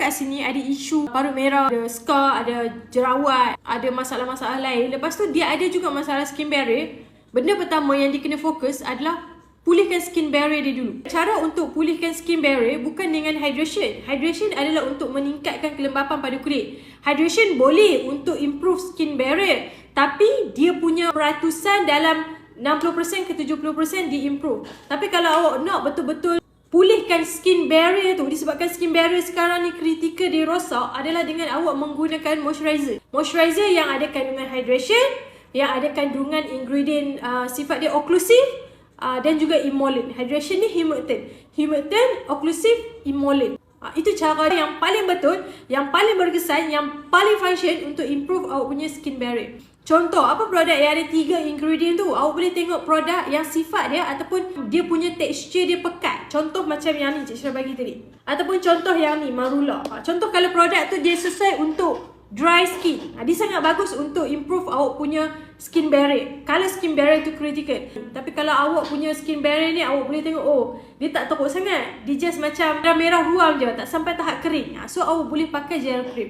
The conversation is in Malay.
kat sini ada isu parut merah, ada scar, ada jerawat, ada masalah-masalah lain. Lepas tu dia ada juga masalah skin barrier. Benda pertama yang dia kena fokus adalah pulihkan skin barrier dia dulu. Cara untuk pulihkan skin barrier bukan dengan hydration. Hydration adalah untuk meningkatkan kelembapan pada kulit. Hydration boleh untuk improve skin barrier. Tapi dia punya peratusan dalam 60% ke 70% di improve. Tapi kalau awak nak betul-betul pulihkan skin barrier tu disebabkan skin barrier sekarang ni kritikal dia rosak adalah dengan awak menggunakan moisturizer. Moisturizer yang ada kandungan hydration, yang ada kandungan ingredient uh, sifat dia occlusive uh, dan juga emollient. Hydration ni humectant. Humectant, occlusive, emollient. Uh, itu cara yang paling betul, yang paling berkesan, yang paling function untuk improve awak punya skin barrier. Contoh, apa produk yang ada tiga ingredient tu? Awak boleh tengok produk yang sifat dia ataupun dia punya texture dia pekat. Contoh macam yang ni Cik Syirah bagi tadi. Ataupun contoh yang ni, Marula. Contoh kalau produk tu dia sesuai untuk dry skin. Ha, dia sangat bagus untuk improve awak punya skin barrier. Kalau skin barrier tu critical. Tapi kalau awak punya skin barrier ni awak boleh tengok oh, dia tak teruk sangat. Dia just macam merah ruam je, tak sampai tahap kering. Ha, so awak boleh pakai gel cream.